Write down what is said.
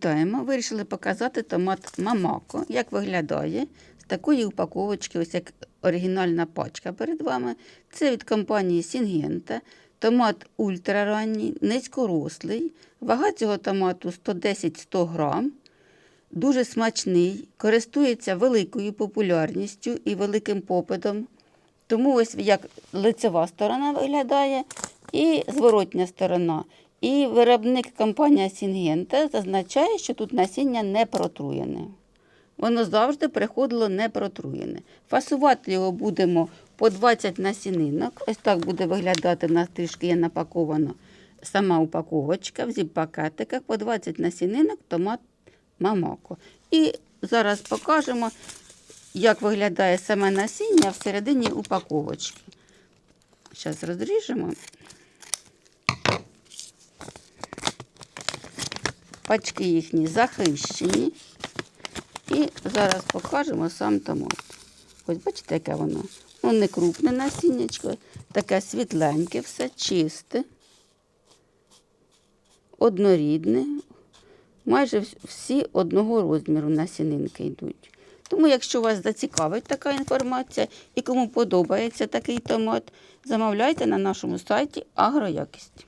Вітаємо. Вирішили показати томат Мамако, як виглядає з такої упаковочки, ось як оригінальна пачка перед вами. Це від компанії Сінгента. Томат ультраранній, низькорослий. Вага цього томату 110-100 грам. Дуже смачний, користується великою популярністю і великим попитом. Тому ось як лицева сторона виглядає і зворотня сторона. І виробник компанія Сінгента зазначає, що тут насіння не протруєне. Воно завжди приходило не протруєне. Фасувати його будемо по 20 насінинок. Ось так буде виглядати, в нас є напаковано сама упаковочка в зіп-пакетиках по 20 насінинок томат мамако. І зараз покажемо, як виглядає саме насіння всередині упаковочки. Зараз розріжемо. Пачки їхні захищені. І зараз покажемо сам томат. Ось бачите, яке воно. Ну, не крупне насіннячко, таке світленьке, все чисте, однорідне. Майже всі одного розміру насінинки йдуть. Тому, якщо вас зацікавить така інформація і кому подобається такий томат, замовляйте на нашому сайті Агроякість.